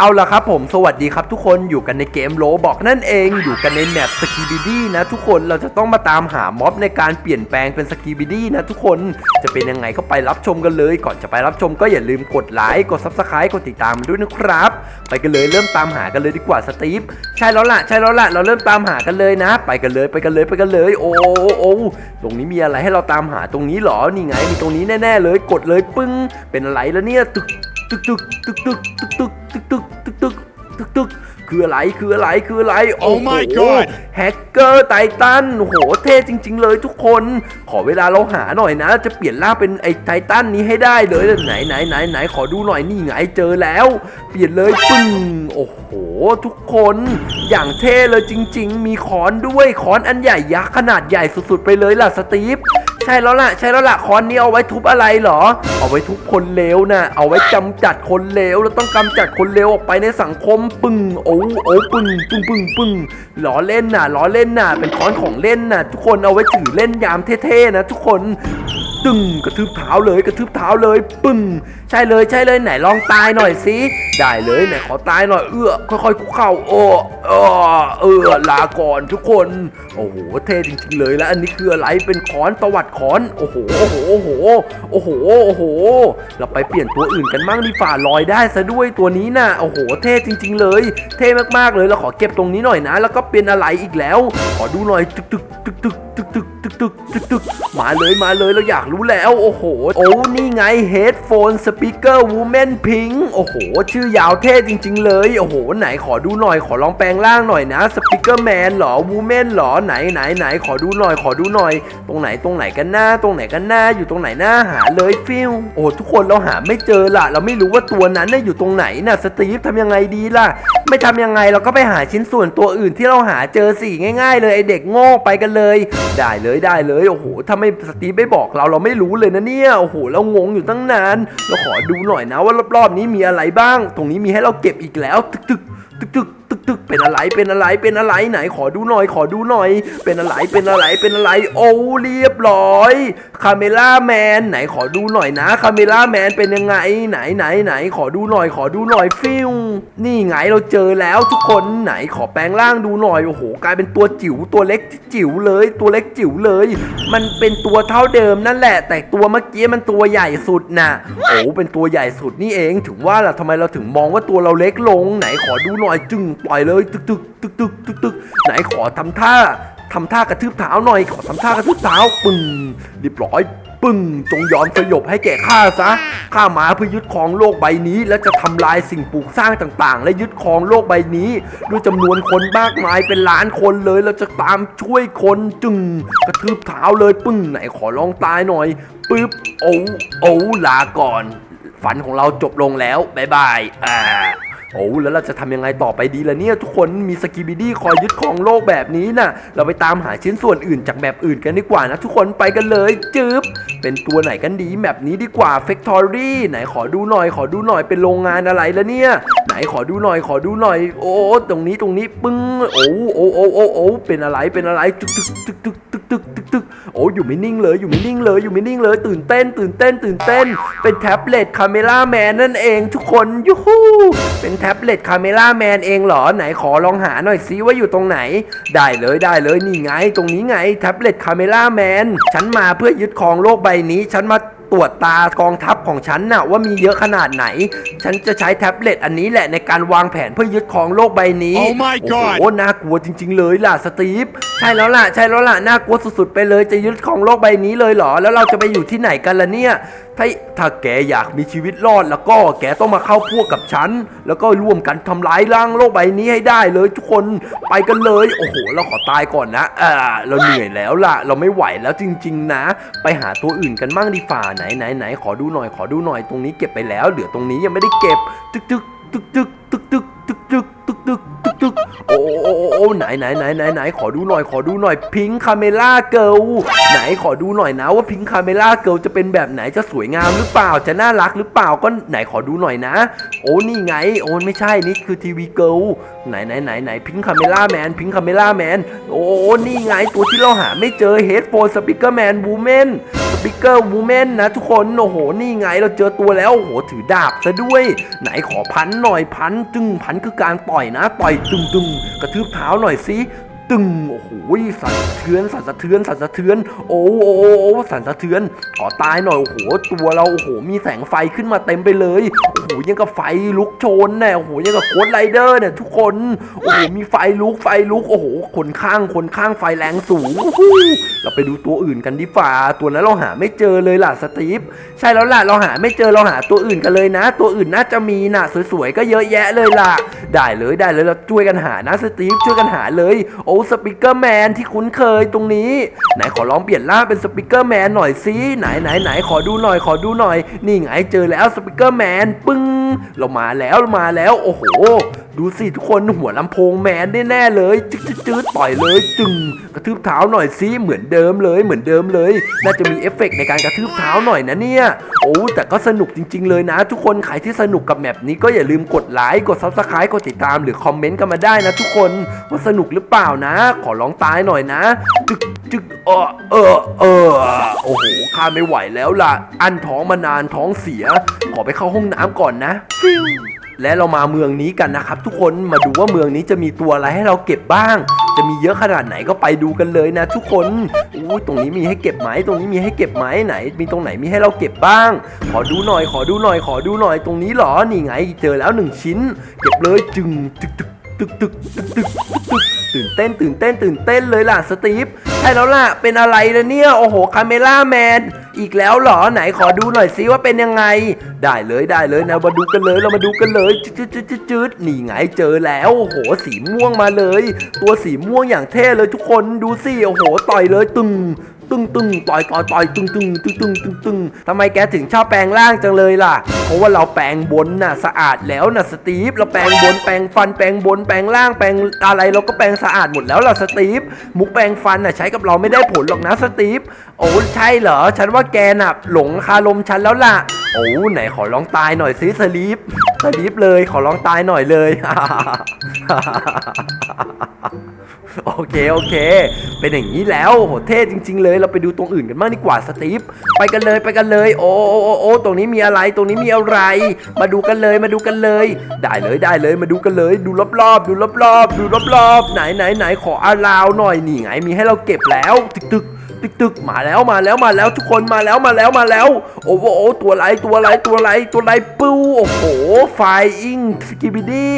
เอาละครับผมสวัสดีครับทุกคนอยู่กันในเกมโลบอกนั่นเองอยู่กันในแมปสกีบิดี้นะทุกคนเราจะต้องมาตามหาม็อบในการเปลี่ยนแปลงเป็นสกีบิดี้นะทุกคนจะเป็นยังไงก็ไปรับชมกันเลย ก่อนจะไปรับชมก็อย่าลืมกดไลค์กดซับสไครต์กดติดตามด้วยนะครับ ไปกันเลยเริ่มตามหากันเลยดีกว่าสตีฟใช่แล้วล่ะใช่แล้วล่ะเราเริ่มตามหากันเลยนะ ไปกันเลยไปกันเลยไปกันเลย โอ้โอ้ตรงนี้มีอะไรให้เราตามหาตรงนี้หรอนี่ไงมีตรงนี้แน่ ๆ เลยกดเลยปึ้งเป็นอะไรแล้วเนี่ยตึก ตึกตึกตึกตึกตึกตึกตึกตึกตึกตึกตึกตึกคืออะไรคืออะไรคืออะไร Oh my god แฮกเกอร์ไททันโอ้โหเท่จริง ๆ เลยทุกคน ขอเวลาเราหาหน่อยนะ จะเปลี่ยนร่างเป็นไอ้ไททันนี้ให้ได้เลยไหนไหนไหนไหนขอดูหน่อยนี่ไงเจอแล้ว เปลี่ยนเลยปึ้งโอ้โห ทุกคน อย่างเท่เลยจริง ๆ มีค้อนด้วยค้อนอันใหญ่ยักษ์ขนาดใหญ่สุดๆไปเลยล่ะสตีฟ ใช่แล้วล่ะใช่แล้วล่ะค้อนนี้เอาไว้ทุบอะไรเหรอ เอาไว้ทุบคนเลวนะเอาไว้กำจัดคนเลวเราต้องกำจัดคนเลวออกไปในสังคมปึ้งโอ้โอ้ปึ้งปึ้งปึ้งปึ้งล้อเล่นน่ะล้อเล่นน่ะเป็นค้อนของเล่นน่ะ ทุกคนเอาไว้ถือเล่นยามเท่ๆนะ ทุกคน ตึงกระทืบเท้าเลยกระทืบเท้าเลย ปึ้งใช่เลยใช่เลยไหนลองตายหน่อยสิได้เลยไหนขอตายหน่อยเอื้อค่อยๆคุกเข่าโอ้เออเออลาก่อนทุกคนโอ้โหเท่จริงๆเลยแล้วอันนี้คืออะไรเป็นค้อนตวัดค้อนโอ้โหโอ้โหโอ้โหโอ้โหโอ้โห เราไปเปลี่ยนตัวอื่นกันมั่งดีฝ่าลอยได้ซะด้วยตัวนี้น่ะโอ้โห เท่จริง ๆ เลย เท่มากๆเลยเราขอเก็บตรงนี้หน่อยนะ แล้วก็เป็นอะไรอีกแล้ว ขอดูหน่อยตึกตึกตึกตึกตึกตึก ตึกตึกตึกมาเลยมาเลยเราอยากรู้แล้ว โอ้โห โอ้นี่ไง Headphone Speaker Woman Pink โอ้โห ชื่อยาวเท่จริง ๆ เลย โอ้โห ไหนขอดูหน่อยขอลองแปลงร่างหน่อยนะ Speaker Man เหรอ Woman เหรอไหนไหนไหนขอดูหน่อยขอดูหน่อย ตรงไหนตรงไหนกันหน้า ตรงไหนกันหน้าอยู่ตรงไหนหน้าหาเลยฟิลโอ้ทุกคนเราหาไม่เจอละเราไม่รู้ว่าตัวนั้นน่ะอยู่ตรงไหนน่ะสตีฟทำยังไงดีล่ะ ไม่ทำยังไงเราก็ไปหาชิ้นส่วนตัวอื่นที่เราหาเจอสี่ง่าย ๆ เลยไอเด็กโง่ไปกันเลย ได้เลยได้ได้เลยโอ้โหถ้าไม่สตีฟไม่บอกเราเราไม่รู้เลยนะเนี่ยโอ้โหเรางงอยู่ตั้งนานเราขอดูหน่อยนะว่ารอบๆนี้มีอะไรบ้าง ตรงนี้มีให้เราเก็บอีกแล้วตึกตึกตึกตึก ตึกตึกเป็นอะไรเป็นอะไรเป็นอะไรไหนขอดูหน่อย ขอดูหน่อย เป็นอะไรเป็นอะไรเป็นอะไร โอ้เรียบร้อยคาเมล่าแมนไหนขอดูหน่อยนะคาเมล่าแมนเป็นยังไงไหนไหนไหน ขอดูหน่อย ขอดูหน่อยฟิวนี่ไงเราเจอแล้วทุกคนไหนขอแปลงร่างดูหน่อยโอ้โหกลายเป็นตัวจิ๋วตัวเล็กจิ๋วเลย ตัวเล็กจิ๋วเลย มันเป็นตัวเท่าเดิมนั่นแหละ แต่ตัวเมื่อกี้มันตัวใหญ่สุดน่ะโอ้เป็นตัวใหญ่สุดนี่เองถึงว่าล่ะทำไมเราถึงมองว่าตัวเราเล็กลง ไหนขอดูหน่อยจึงปล่อยเลยตึกตึกตึกตึกตึกตึกไหนขอทำท่าทำท่ากระทืบเท้าหน่อย ขอทำท่ากระทืบเท้าปึ้งเรียบร้อยปึ้งจงยอมสยบให้แก่ข้าซะข้ามาเพื่อยึดครองโลกใบนี้ และจะทำลายสิ่งปลูกสร้างต่างๆ และยึดครองโลกใบนี้ ด้วยจำนวนคนมากมายเป็นล้านคนเลยเราจะตามช่วยคนจึงกระทืบเท้าเลยปึ้งไหนขอลองตายหน่อยปึ๊บโอ้โอ้ลาก่อน ฝันของเราจบลงแล้วบายบายอ่า โอ้แล้วเราจะทำยังไงต่อไปดีล่ะเนี่ยทุกคนมีสกิบิดี้คอยยึดของโลกแบบนี้นะ่ะ เราไปตามหาชิ้นส่วนอื่นจากแบบอื่นกันดีกว่านะทุกคนไปกันเลยจืบเป็นตัวไหนกันดีแบบนี้ดีกว่าเฟกทอรี่ไหนขอดูหน่อย ขอดูหน่อยเป็นโรงงานอะไรล่ะเนี่ยไหนขอดูหน่อยขอดูหน่อย โอ้ตรงนี้ตรงนี้ปึ้งโอ้โอ้โอ้โอ้เป็นอะไรเป็นอะไรจึกจึกจึกก อยู่ไม่นิ่งเลยอยู่ไม่นิ่งเลยอยู่ไม่นิ่งเลย ตื่นเต้น ตื่นเต้น ตื่นเต้น เป็นแท็บเล็ตคาเมล่าแมนนั่นเองทุกคนยูฮูเป็นแท็บเล็ตคาเมล่าแมนเองเหรอไหนขอลองหาหน่อยซิว่าอยู่ตรงไหน ได้เลยได้เลยนี่ไง ตรงนี้ไงแท็บเล็ตคาเมล่าแมนฉันมาเพื่อยึดครองโลกใบนี้ฉันมา ตรวจตากองทัพของฉันน่ะว่ามีเยอะขนาดไหน ฉันจะใช้แท็บเล็ตอันนี้แหละในการวางแผนเพื่อยึดครองโลกใบนี้ Oh my โอ้ god โหน่ากลัวจริง ๆ เลยล่ะสตีฟใช่แล้วล่ะใช่แล้วล่ะน่ากลัวสุดๆไปเลยจะยึดครองโลกใบนี้เลยเหรอ แล้วเราจะไปอยู่ที่ไหนกันล่ะเนี่ย ถ้าถ้าแกอยากมีชีวิตรอดแล้วก็แกต้องมาเข้าพวกกับฉัน แล้วก็ร่วมกันทำร้ายร่างโลกใบนี้ให้ได้เลยทุกคนไปกันเลย โอ้โห เราขอตายก่อนนะอ่าเราเหนื่อยแล้วล่ะ เราไม่ไหวแล้วจริง ๆ นะ ไปหาตัวอื่นกันมั่งดีฝ่าไหนไหนไหนขอดูหน่อยขอดูหน่อยตรงนี้เก็บไปแล้วเหลือตรงนี้ยังไม่ได้เก็บตึกตึกตึกตึกตึกตึกตึกตึกตึก ตึกโอ้โอ้โอ้ไหนไหนไหนไหนไหนขอดูหน่อยขอดูหน่อยพิงคาเมล่าเกิลไหนขอดูหน่อยนะว่าพิงคาเมล่าเกิลจะเป็นแบบไหนจะสวยงามหรือเปล่าจะน่ารักหรือเปล่าก็ไหนขอดูหน่อยนะ โอ้นี่ไง โอ้ไม่ใช่นี่คือทีวีเกิลไหนไหนไหนไหนพิงคาเมล่าแมนพิงคาเมล่าแมนโอ้นี่ไงตัวที่เราหาไม่เจอเฮดโฟนสปิเกอร์แมนวูแมนสปิเกอร์วูแมนนะทุกคนโอ้โหนี่ไงเราเจอตัวแล้วโอ้โหถือดาบซะด้วย ไหนขอพันหน่อยพันจึงพันคือการต่อยนะต่อยตึงตึงกระทืบเท้าหน่อยสิ ตึงโอ้โหสั่นสะเทือนสั่นสะเทือนสั่นสะเทือน โอ้โอ้โอ้สั่นสะเทือนขอตายหน่อยโอ้โหตัวเราโอ้โหมีแสงไฟขึ้นมาเต็มไปเลยโอ้โหยังกับไฟลุกโชนแน่โอ้โหยังกับโคดไรเดอร์เนี่ยทุกคนโอ้โหมีไฟลุกไฟลุกโอ้โหคนข้างคนข้างไฟแรงสูงเราไปดูตัวอื่นกันดีฝ่าตัวนั้นเราหาไม่เจอเลยล่ะสตีฟใช่แล้วล่ะเราหาไม่เจอเราหาตัวอื่นกันเลยนะ ตัวอื่นน่าจะมีน่ะสวยๆก็เยอะแยะเลยล่ะ ได้เลยได้เลยเราช่วยกันหานะสตีฟช่วยกันหาเลยโอ้สปิเกอร์แมนที่คุ้นเคยตรงนี้ ไหนขอลองเปลี่ยนร่างเป็นสปิเกอร์แมนหน่อยสิไหนไหนไหนขอดูหน่อยขอดูหน่อย นี่ไงเจอแล้วสปิเกอร์แมนปึ้งเรามาแล้วเรามาแล้ว โอ้โห ดูสิทุกคนหัวลำโพงแมนแน่เลยจึ๊ดจึ๊ดจึ๊ดต่อยเลยจึงกระทืบเท้าหน่อยสิเหมือนเดิมเลยเหมือนเดิมเลย น่าจะมีเอฟเฟกต์ในการกระทืบเท้าหน่อยนะเนี่ย แต่ก็สนุกจริง ๆ เลยนะ ทุกคนใครที่สนุกกับแมปนี้ก็อย่าลืมกดไลค์กดซับสไครต์กดติดตามหรือคอมเมนต์กันมาได้นะทุกคนว่าสนุกหรือเปล่านะ ขอลองตายหน่อยนะ จึกจึกเออเออเออโอ้โหข้าไม่ไหวแล้วล่ะ อันท้องมานานท้องเสีย ขอไปเข้าห้องน้ำก่อนนะฟิวและเรามาเมืองนี้กันนะครับ ทุกคนมาดูว่าเมืองนี้จะมีตัวอะไรให้เราเก็บบ้าง จะมีเยอะขนาดไหนก็ไปดูกันเลยนะ ทุกคนอู้ตรงนี้มีให้เก็บไหมตรงนี้มีให้เก็บไหมไหน มีตรงไหนมีให้เราเก็บบ้าง ขอดูหน่อย ขอดูหน่อย ขอดูหน่อยตรงนี้เหรอนี่ไง เจอแล้วหนึ่งชิ้น เก็บเลยจึงตึกตึกตึกตึกตึกตึกตึกตื่นเต้นตื่นเต้นตื่นเต้นเลยล่ะสตีฟใช่แล้วล่ะเป็นอะไรล่ะเนี่ยโอ้โหคาเมล่าแมน อีกแล้วเหรอไหนขอดูหน่อยซิว่าเป็นยังไง ได้เลยได้เลยนะมาดูกันเลยเรามาดูกันเลยจืดจืดจืดนี่ไงเจอแล้วโอ้โหสีม่วงมาเลย ตัวสีม่วงอย่างเท่เลยทุกคนดูสิโอ้โหต่อยเลยตึง ตึงตึงต่อยต่อยต่อยตึงตึงตึงตึงตึงตึงทำไมแกถึงชอบแปลงร่างจังเลยล่ะ เพราะว่าเราแปลงบนน่ะสะอาดแล้วน่ะสตีฟเราแปลงบนแปลงฟันแปลงบนแปลงล่างแปลงอะไรเราก็แปลงสะอาดหมดแล้วล่ะสตีฟมุกแปลงฟันน่ะใช้กับเราไม่ได้ผลหรอกนะสตีฟโอ้ใช่เหรอฉันว่าแกน่ะหลงคารมฉันแล้วล่ะโอ้ไหนขอลองตายหน่อยสิสลีฟสลีฟเลยขอลองตายหน่อยเลย โอเค โอเค เป็นอย่างนี้แล้วโหเท่จริง ๆ เลย เราไปดูตรงอื่นกันบ้างดีกว่าสตีฟไปกันเลยไปกันเลยโอ้โอ้โอ้โอ้ตรงนี้มีอะไรตรงนี้มีอะไร มาดูกันเลยมาดูกันเลย ได้เลยได้เลยมาดูกันเลย ดูรอบๆดูรอบๆดูรอบๆไหนไหนไหนขออาราวหน่อยนี่ไงมีให้เราเก็บแล้วตึกตึก ตึกตึกมาแล้วมาแล้วมาแล้วทุกคนมาแล้วมาแล้วมาแล้ว โอ้โหตัวไรตัวไรตัวไรตัวไรปู้โอ้โหไฟอิงสกิบิดี้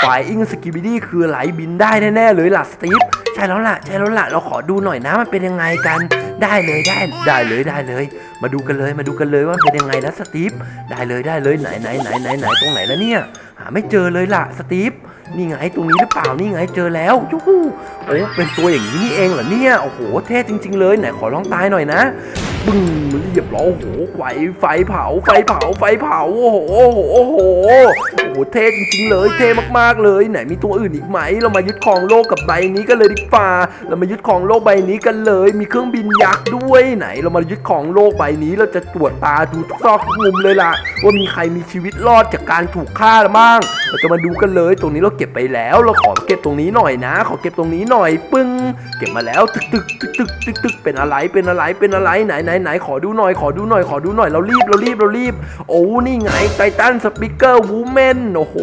ไฟอิงสกิบิดี้คือไหลบินได้แน่ๆเลยล่ะสตีฟใช่แล้วล่ะใช่แล้วล่ะเราขอดูหน่อยนะมันเป็นยังไงกันได้เลยได้ได้เลยได้เลย มาดูกันเลยมาดูกันเลยว่าเป็นยังไงนะสตีฟได้เลยได้เลยไหนไหนไหนไหนไหนตรงไหนแล้วเนี่ยหาไม่เจอเลยล่ะสตีฟนี่ไงตรงนี้หรือเปล่านี่ไงเจอแล้วยูฮูโอ้เป็นตัวอย่างนี้นี่เองเหรอเนี่ยโอ้โหเท่จริง ๆ เลยไหนขอลองตายหน่อยนะบึ้งเรียบร้อโอ้โหไฟไฟเผาไฟเผาไฟเผาโอ้โหโอ้โหโอ้โหโอ้โหเท่จริงๆเลยเท่มากๆเลย ไหนมีตัวอื่นอีกไหม เรามายึดครองโลกกับใบนี้กันเลยดีกว่าเรามายึดครองโลกใบนี้กันเลย มีเครื่องบินยักษ์ด้วยไหน เรามายึดครองโลกใบนี้เราจะตรวจตาดูทุกซอกมุมเลยล่ะ ว่ามีใครมีชีวิตรอดจากการถูกฆ่าหรือบ้างเราจะมาดูกันเลยตรงนี้เราเก็บไปแล้ว เราขอเก็บตรงนี้หน่อยนะ ขอเก็บตรงนี้หน่อยปึ้ง เก็บมาแล้วตึกตึกตึกตึกตึกตึกเป็นอะไรเป็นอะไรเป็นอะไรไหนไหนไหนขอดูหน่อยขอดูหน่อยขอดูหน่อยเรารีบเรารีบเรารีบ โอ้นี่ไงไททันสปิเกอร์วูแมนโอ้โห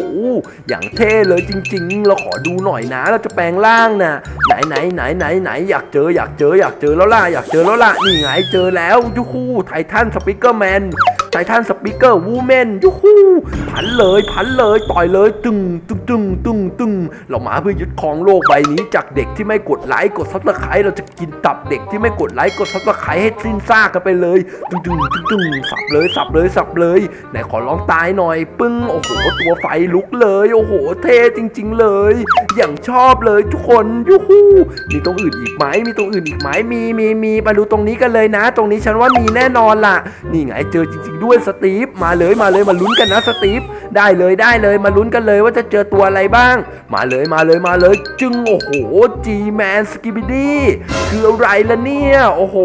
อย่างเท่เลยจริง ๆ เราขอดูหน่อยนะ เราจะแปลงร่างนะไหนไหนไหนไหนไหนอยากเจออยากเจออยากเจอแล้วล่ะอยากเจอแล้วล่ะนี่ไงเจอแล้วยูคู่ไททันสปิเกอร์แมน ไททันสปีกเกอร์วูแมนยูฮูพันเลยพันเลยต่อยเลยตึงตึงตึงตึงตึงเรามาเพื่อยึดครองโลกใบนี้จากเด็กที่ไม่กดไลค์กดซับสไครต์เราจะกินตับเด็กที่ไม่กดไลค์กดซับสไครต์ให้สิ้นซากกันไปเลยตึงตึงตึงตึงสับเลยสับเลยสับเลยไหนขอลองตายหน่อย ปึ้งโอ้โหตัวไฟลุกเลย โอ้โห เท่จริง ๆ เลย อย่างชอบเลยทุกคนยูฮูมีตรงอื่นอีกไหมมีตรงอื่นอีกไหมมีมีมีมาดูตรงนี้กันเลยนะ ตรงนี้ฉันว่ามีแน่นอนล่ะ นี่ไงเจอจริงๆด้วยสตีฟมาเลยมาเลยมาลุ้นกันนะสตีฟได้เลยได้เลยมาลุ้นกันเลยว่าจะเจอตัวอะไรบ้าง มาเลยมาเลยมาเลยจึงโอ้โห G-Man s k i b i d y คืออะไรล่ะเนี่ยโอ้โห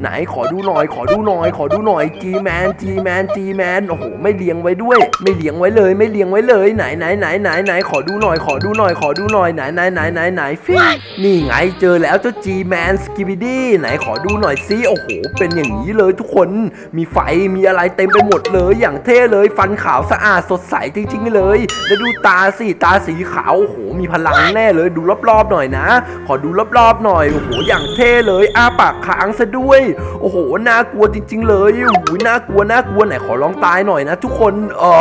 ไหนขอดูหน่อยขอดูหน่อย ขอดูหน่อย G-Man G-Man G-Man โอ้โหไม่เลี้ยงไว้ด้วย ไม่เลี้ยงไว้เลย ไม่เลี้ยงไว้เลยไหนไหนไหนไหนไหนขอดูหน่อยขอดูหน่อยขอดูหน่อยไหนไหนไหนไหนไหนฟินี่ไงเจอแล้วเจ้า G-Man s k i b i d y ไหนขอดูหน่อยซิโอ้โห เป็นอย่างนี้เลยทุกคนมีไฟมีอะไรเต็มไปหมดเลยอย่างเท่เลยฟันขาวสะอาดสดใสจริงๆเลย แล้วดูตาสิตาสีขาวโอ้โหมีพลังแน่เลยดูรอบๆหน่อยนะ ขอดูรอบๆหน่อยโอ้โหอย่างเท่เลยอ้าปากค้างซะด้วย โอ้โหน่ากลัวจริง ๆ เลยโอ้โหน่ากลัวน่ากลัวไหนขอลองตายหน่อยนะ ทุกคนอ๋อ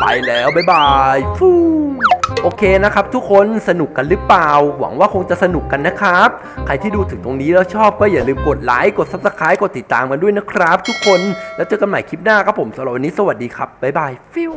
ไปแล้วบ๊ายบายฟู โอเคนะครับทุกคนสนุกกันหรือเปล่า หวังว่าคงจะสนุกกันนะครับ ใครที่ดูถึงตรงนี้แล้วชอบก็อย่าลืมกดไลค์กด subscribe กดติดตามกันด้วยนะครับ ทุกคนแล้วเจอกันใหม่คลิปหน้าครับผมสำหรับวันนี้สวัสดีครับบ๊ายบายฟิว